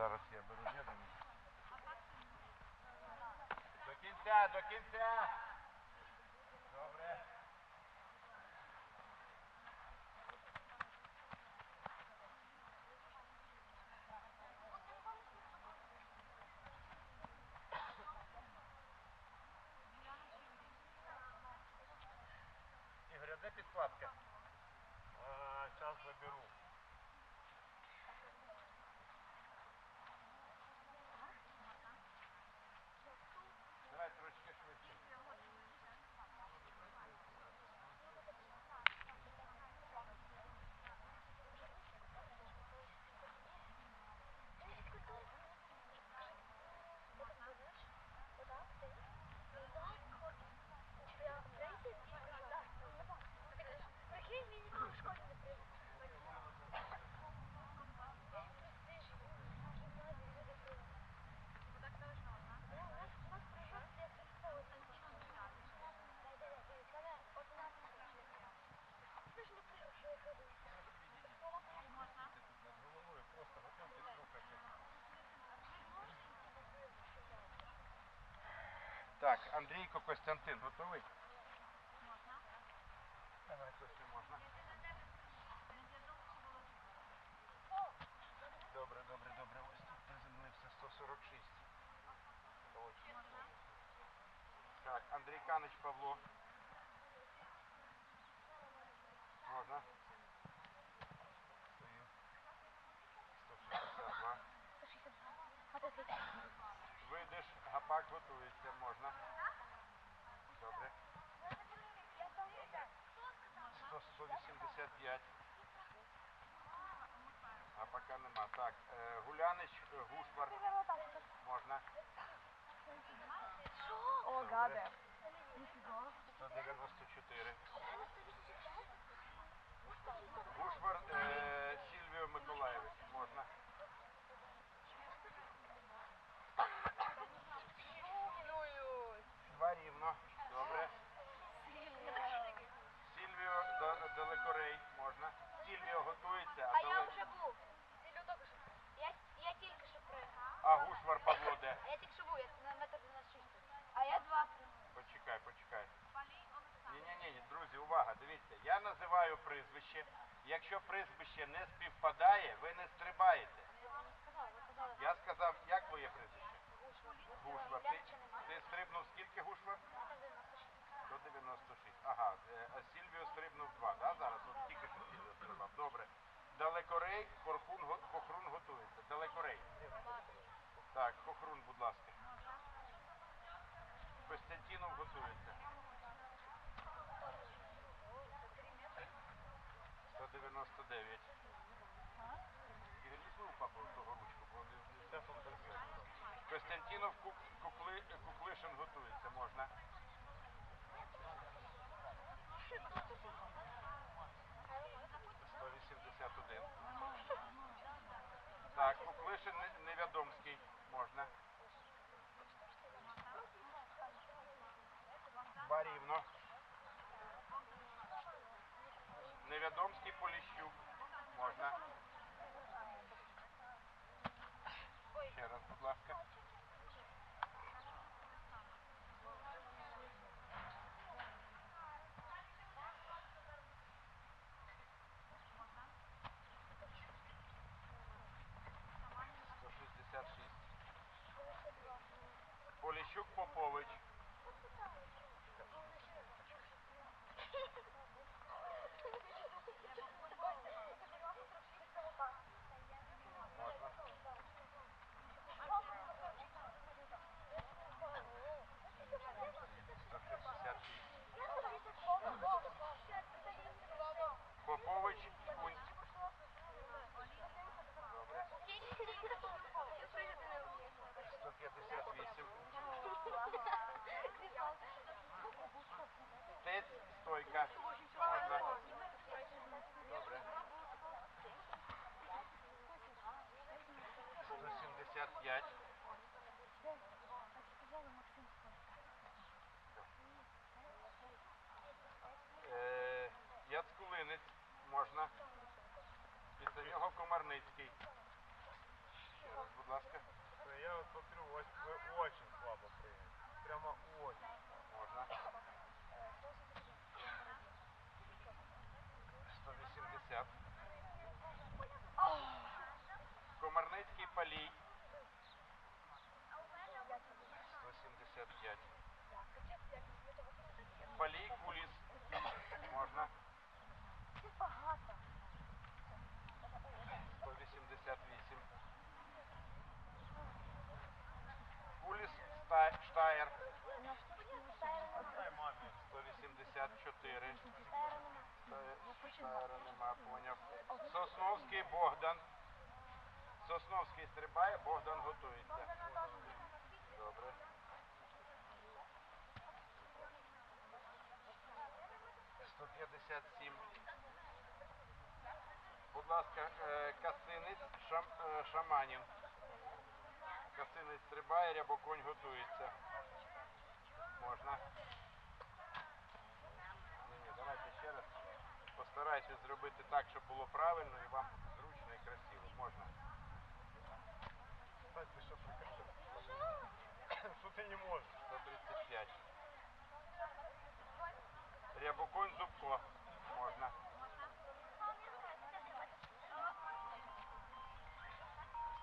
Зараз я беру дядю. До кінця, до кінця. Так, Андрійко Костянтин, готовий? Давай, Костя, можна. Добре, добре, добре. Ось тут приземлився 146. Точно. Так, Андрій Канич Павло. Можна? Стою. 162. Вийдеш, гапак готується, можна. Добре. 100, 185. Гапака нема. Так, е, Гулянич, е, Гушвар, можна. О, гаде. 194. Гушвар е, Сільвіо Миколаєвич, можна. Два рівно. Добре. Сільвіо Д- Далекорей, можна. Сільвіо готується, А а, я дале... вже був. Сильно тільки що. Я, я тільки що пригав. а Гушвар Павло де? А я тільки що був, я на метр 96. А я два пригав. Почекай, почекай. Ні, ні, ні, друзі, увага, дивіться, я називаю прізвище. Якщо прізвище не співпадає, ви не стрибаєте. Я сказав, як твоє прізвище? Гушвар. Ти, ти стрибнув скільки гушвар? 196. Ага, е, а Сільвіо стрибнув 2, да, зараз? От тільки що Сільвіо стрибав. Добре. Далекорей, Хорхун, Хохрун готується. Далекорей. Так, Хохрун, будь ласка. Костянтинов готується. 199. Ігор, візьми у папу того ручку, бо не не. Костянтинов Кукли, Куклишин готується, можна. Так, Куклишин Не- Невядомський, можна. Два рівно. Невядомський Поліщук. Можна. Ще раз, будь ласка. Сто шістдесят шість. Поліщук Попович. Можна. Сто шістдесят шість. Попович Кунь. Добре. 158. Тець стойка. Можна. Добре. 175. Е, Яцкулинець можна. Після нього Комарницький. Ще раз, будь ласка. смотрю, вы вы очень слабо прыгаете. Прямо очень. 180. Комарницький палій. 175. Палій куліс. Можна. 188. Куліс маме. 184. Нема, поняв. Сосновський Богдан. Сосновський стрибає, Богдан готується. Добре. Сто п'ятдесят сім. Будь ласка, е, касинець шам, е, шаманін. Касинець стрибає, рябоконь готується. Можна. Зробити так, щоб було правильно і вам зручно і красиво. Можна. Кстати, что прикатил? Что ты не можешь? 135. Рябоконь зубко. Можна.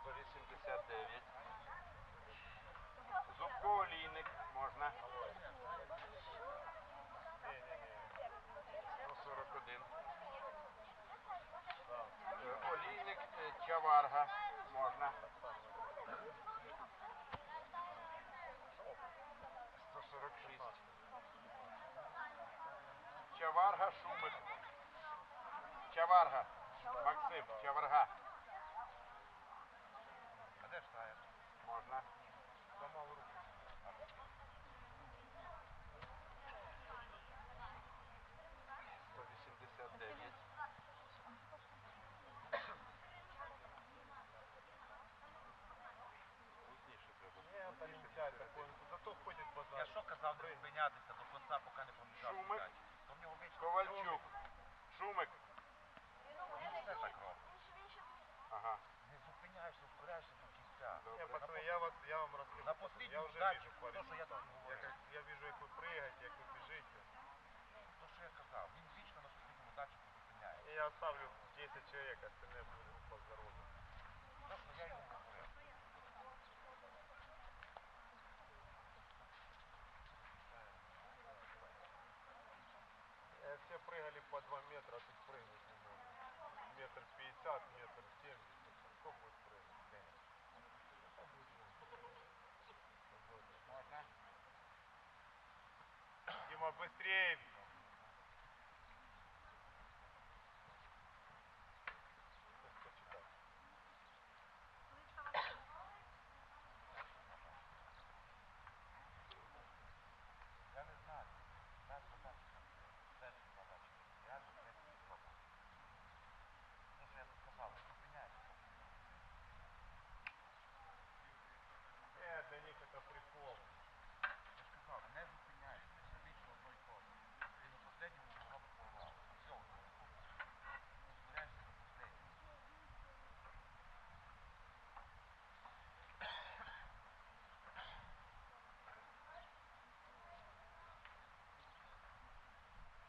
189. Зубко олійник. Можна. Не-не-не. 141. Да. Е, Олійник е, Сто Можна. 146. Чаварга шумик. Чаварга. Максим, чаварга. А де ж Можна. я вам розкажу. На послідню я вже дачу, вижу то, що я там говорив. Я, я вижу, как ви приїгаєте, как ви біжите. То, що я казав, він вічно на послідньому датчику зупиняє. І я оставлю 10 человек, остальные будут буде по здоров'ю. То, що я йому говорив. Э, все прыгали по 2 метра, а тут прыгнуть не можно. Метр 50, метр 70. Быстрее